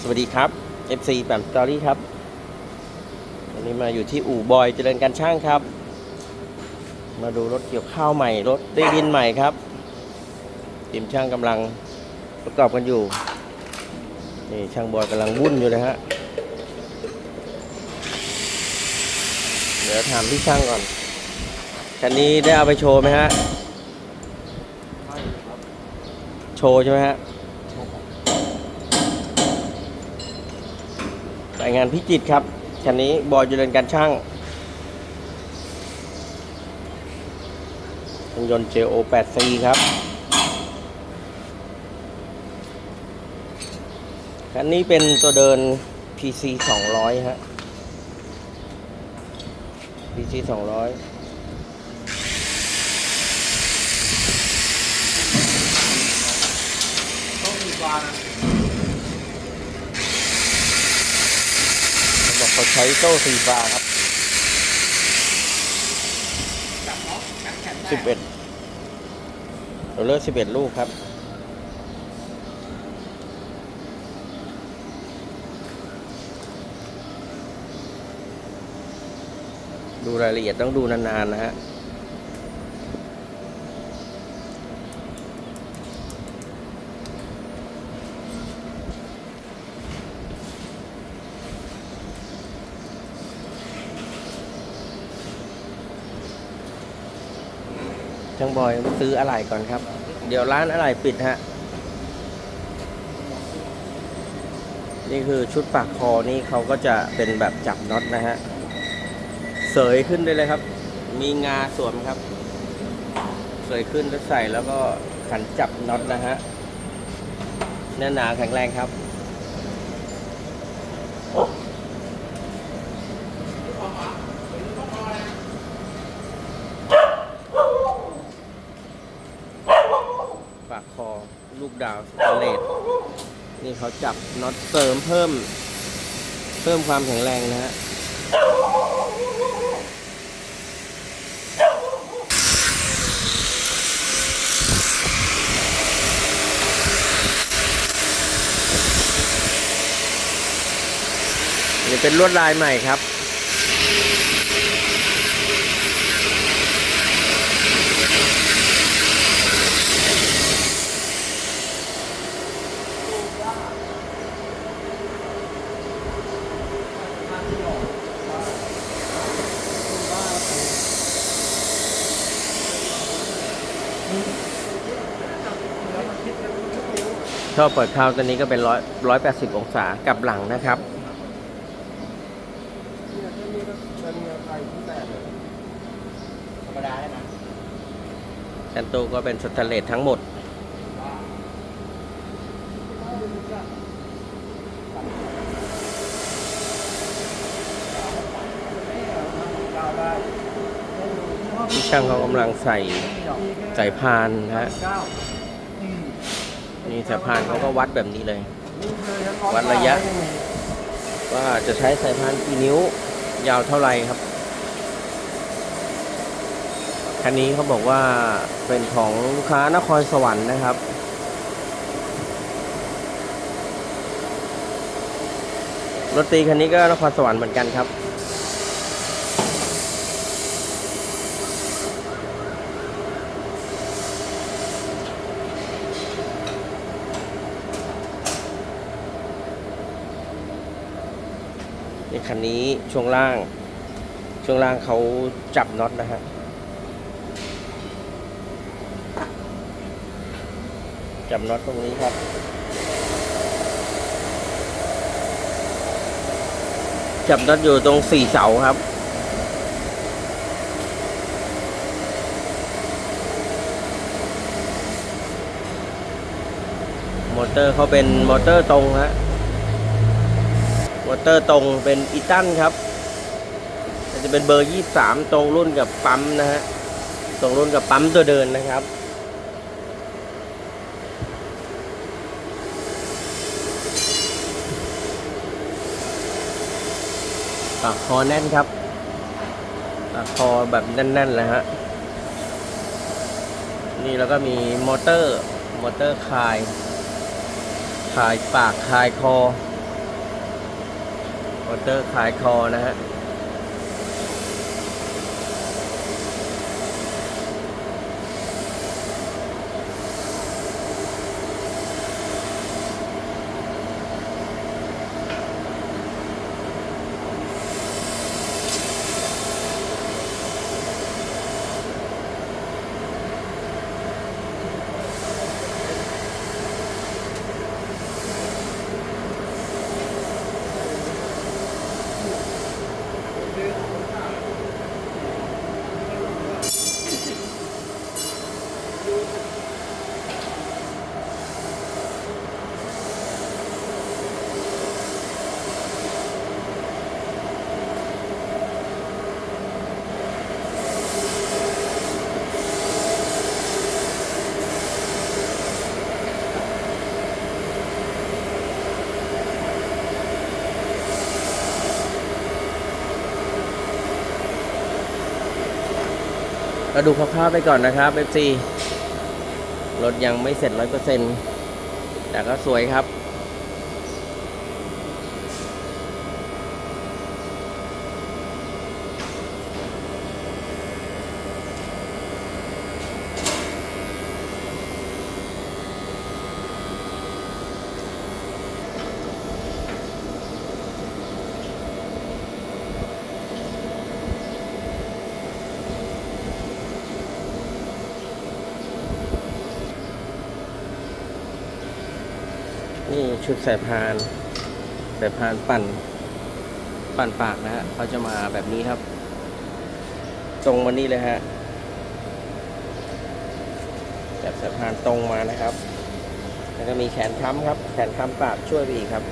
สวัสดีครับ FC แปมสตอรี่ครับวันนี้มาอยู่ที่อู่บอยเจริญการช่างครับ มาดูรถเกี่ยวข้าวใหม่ รถได้ดินใหม่ครับทีมช่างกำลังประกอบกันอยู่นี่ช่างบอยกำลังวุ่นอยู่นะฮะเดี๋ยวถามพี่ช่างก่อนคันนี้ได้เอาไปโชว์ไหมฮะ โชว์ใช่ไหมฮะ รายงานพิจิตครับ คันนี้บอยเจริญการช่างเครื่องยนต์ JO 8 C ครับ คันนี้เป็นตัวเดิน PC 200ฮะ PC 200เขาบอก เขาใช้โซ่สีฟ้าครับสิบเอ็ดเราเลือกสิบเอ็ดลูกครับ ดูรายละเอียดต้องดูนานๆนะฮะ ช่างบอยซื้ออะไรก่อนครับ เดี๋ยวร้านอะไรปิดฮะ นี่คือชุดปากคอนี่เขาก็จะเป็นแบบจับน็อตนะฮะ เสยขึ้นได้เลยครับ มีงาสวมครับ เสยขึ้นแล้วใส่แล้วก็ขันจับน็อตนะฮะแน่นหนาแข็งแรงครับ ปากคอลู กดาวสแตเลสนี่เขาจับน็อตเสริมเพิ่ม เพิ่มความแข็งแรงนะฮะนี่เป็นลวดลายใหม่ครับ ชอบเปิดเข้าตัวนี้ก็เป็นร้อยร้อยแปดสิบองศากลับหลังนะครับธรรมดาได้ไหมแอนโตก็เป็นสแตนเลสทั้งหมด ที่ช่างเขากำลังใส่ใส่พานนะฮะเก้าอืม นี่สายพานเขาก็วัดแบบนี้เลย วัดระยะ ว่าจะใช้สายพานกี่นิ้วยาวเท่าไหร่ครับคันนี้เขาบอกว่าเป็นของลูกค้านครสวรรค์นะครับรถตีคันนี้ก็นครสวรรค์เหมือนกันครับ คันนี้ช่วงล่าง ช่วงล่างเขาจับน็อตนะฮะจับน็อตตรงนี้ครับ จับน็อตอยู่ตรงสี่เสาครับ มอเตอร์เขาเป็นมอเตอร์ตรงฮะ มอเตอร์ตรงเป็นอีตันครับจะเป็นเบอร์ 23 ตรงรุ่นกับปั๊มนะฮะตรงรุ่นกับปั๊มตัวเดินนะครับปากคอแน่นครับปากคอแบบแน่นๆเลยฮะนี่แล้วก็มีมอเตอร์ มอเตอร์คาย คายปากคายคอ ออเตอร์ขายคอนะฮะ เราดูคร่าวๆไปก่อนนะครับเอฟซีรถยังไม่เสร็จร้อยเปอร์เซ็นต์แต่ก็สวยครับ นี่ ชุดสายพานสายพานปั่น ปั่นปากนะฮะเขาจะมาแบบนี้ครับ ตรงมานี่เลยฮะแบบสายพานตรงมานะครับ แล้วก็มีแขนค้ำครับ แขนค้ำปากช่วยไปอีกครับ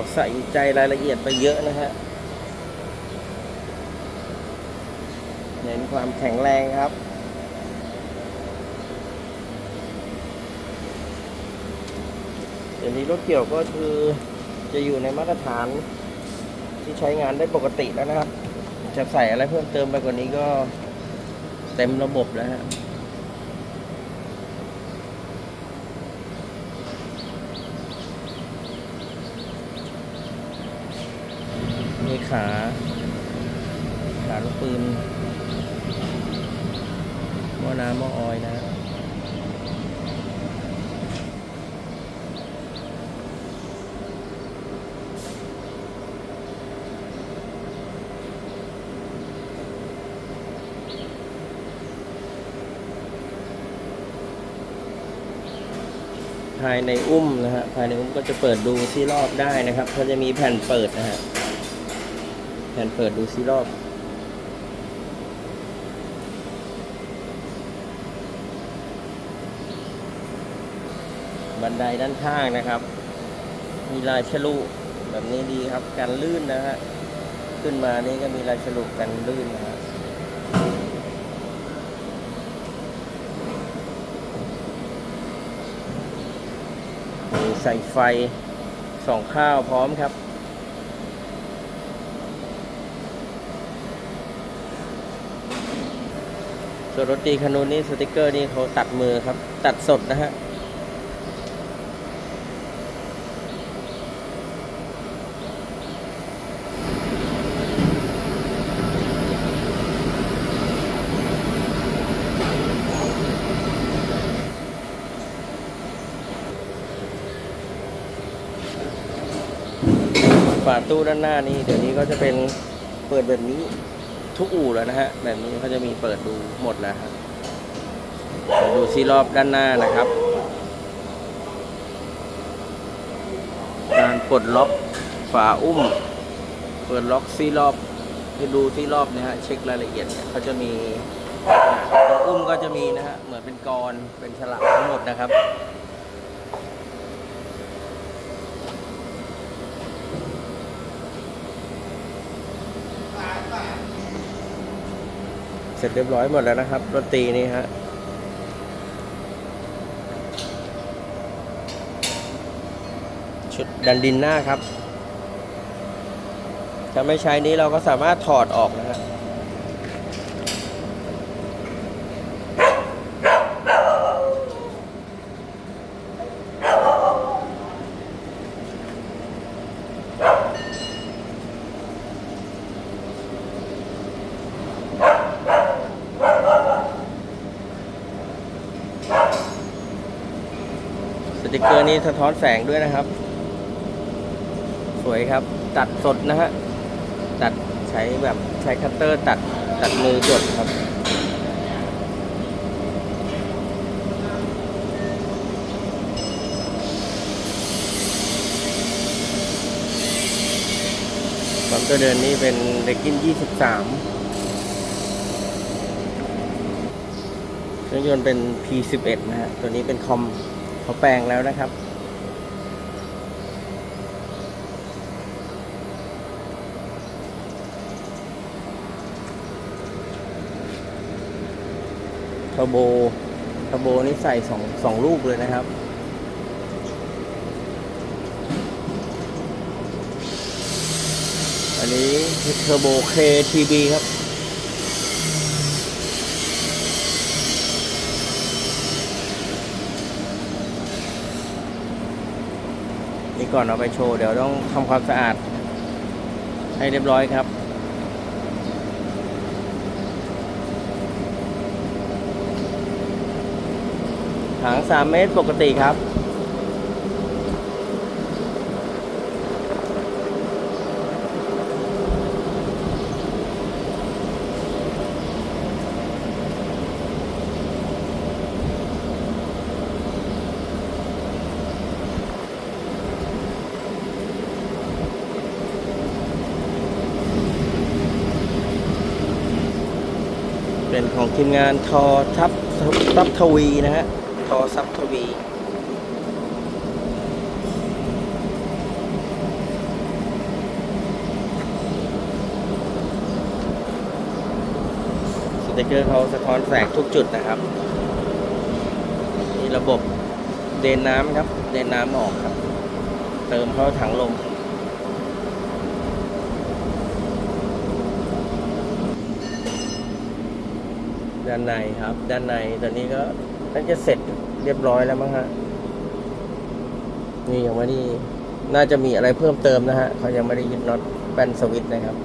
เขาใส่ใจรายละเอียดไปเยอะนะฮะเน้นความแข็งแรงครับเดี๋ยวนี้รถเกี่ยวก็คือจะอยู่ในมาตรฐานที่ใช้งานได้ปกติแล้วนะครับ จะใส่อะไรเพิ่มเติมไปกว่านี้ก็เต็มระบบแล้วฮะ มี ขาขาลูกปืนหม้อน้ำหม้อออยนะภายในอุ้มนะฮะภายในอุ้มก็จะเปิดดูซีรอบได้นะครับเขาจะมีแผ่นเปิดนะฮะ นเปิดดูซีรอบ บันไดด้านข้างนะครับ มีลายฉลุแบบนี้ดีครับกันลื่นนะฮะขึ้นมานี่ก็มีลายฉลุกันลื่นนะฮะมีใส่ไฟสองข้าวพร้อมครับ ส่วนรถดีคันนู้นนี่สติกเกอร์นี่เขาตัดมือครับ ตัดสดนะฮะฝาตู้ด้านหน้านี้เดี๋ยวนี้ก็จะเป็นเปิดแบบนี้ ทุกอู่แล้วนะฮะ แบบนี้เขาจะมีเปิดดูหมดแล้วครับดูซีรอบด้านหน้านะครับ การปลดล็อกฝาอุ้ม เปิดล็อกซีรอบให้ดูซีรอบนะฮะ เช็ครายละเอียดเนี่ยเขาจะมีตรงอุ้มก็จะมีนะฮะ เหมือนเป็นกรเป็นฉลากทั้งหมดนะครับ เสร็จเรียบร้อยหมดแล้วนะครับดนตรีนี้ฮะชุดดันดินหน้าครับถ้าไม่ใช้นี้เราก็สามารถถอดออกนะฮะ สติกเกอร์นี้สะท้อนแสงด้วยนะครับ สวยครับ ตัดสดนะฮะ ตัดใช้แบบใช้คัตเตอร์ตัดตัดมือจดครับความตัวเดินนี้เป็นเด็กกิน 23เครื่องยนต์เป็น P11 นะฮะ ตัวนี้เป็นคอม เขาแปลงแล้วนะครับ เทอร์โบเทอร์โบนี่ใส่สองสองลูกเลยนะครับอันนี้เทอร์โบ KTB ครับ นี่ก่อนเอาไปโชว์เดี๋ยวต้องทำความสะอาด ให้เรียบร้อยครับหาง3เมตรปกติครับ เป็นของทีมงานทอทับทับทวีนะฮะทอซับทวีสติกเกอร์เขาสะท้อนแสงทุกจุดนะครับนี่ระบบเดนน้ำครับ เดนน้ำออกครับ เติมเข้าถังลม ด้านในครับ ด้านในตอนนี้ก็น่าจะเสร็จเรียบร้อยแล้วมั้งฮะนี่ยังไม่ได้น่าจะมีอะไรเพิ่มเติมนะฮะเขายังไม่ได้ยึดน็อตแป้นสวิตช์นะครับ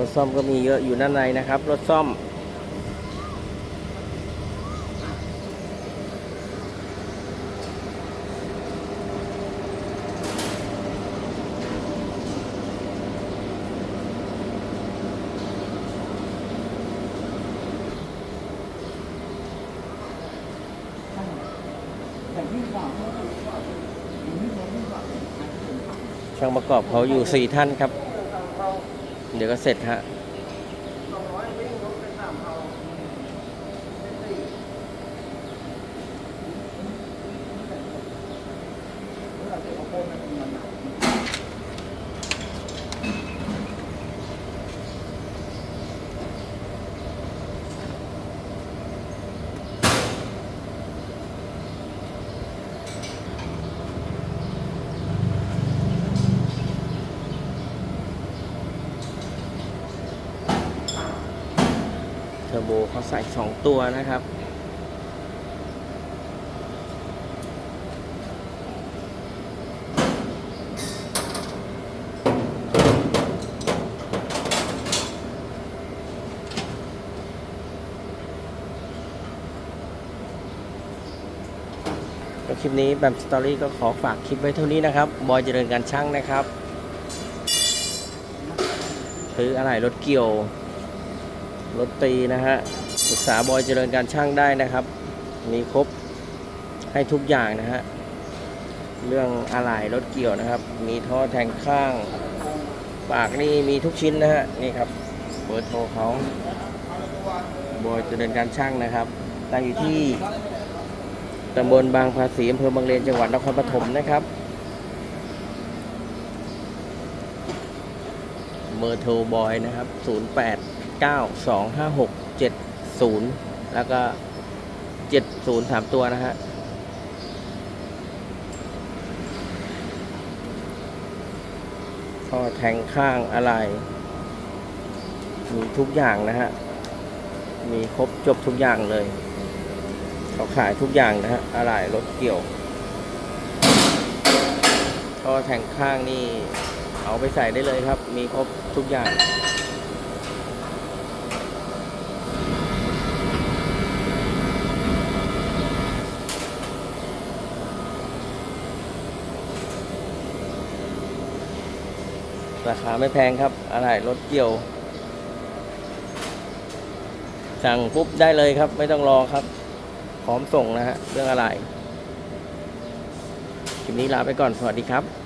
รถซ่อมก็มีเยอะอยู่ด้านในนะครับ รถซ่อม ช่างประกอบเขาอยู่สี่ท่านครับ เดี๋ยวก็เสร็จฮะ บเขาใส่สองตัวนะครับ คลิปนี้แบมสตอรี่ก็ขอฝากคลิปไว้เท่านี้นะครับ บอยเจริญการช่างนะครับ ซื้ออะไรรถเกี่ยว รถตีนะฮะศึกษาบอยเจริญการช่างได้นะครับ มีครบให้ทุกอย่างนะฮะเรื่องอะไหล่รถเกี่ยวนะครับ มีท่อแทงข้าง ปากนี่มีทุกชิ้นนะฮะนี่ครับเบอร์โทรเขาบอยเจริญการช่างนะครับตั้งอยู่ที่ตำบลบางภาษีอำเภอบางเลนจังหวัดนครปฐมนะครับเบอร์โทรบอยนะครับ 08925670แล้วก็70 3ตัวนะฮะท่อแทงข้างอะไร มีทุกอย่างนะฮะ มีครบจบทุกอย่างเลย เขาขายทุกอย่างนะฮะ อะไรรถเกี่ยวท่อแทงข้างนี่เอาไปใส่ได้เลยครับ มีครบทุกอย่าง ราคาไม่แพงครับ อะไรรถเกี่ยว สั่งปุ๊บได้เลยครับ ไม่ต้องรอครับ พร้อมส่งนะฮะเรื่องอะไรคลิปนี้ลาไปก่อนสวัสดีครับ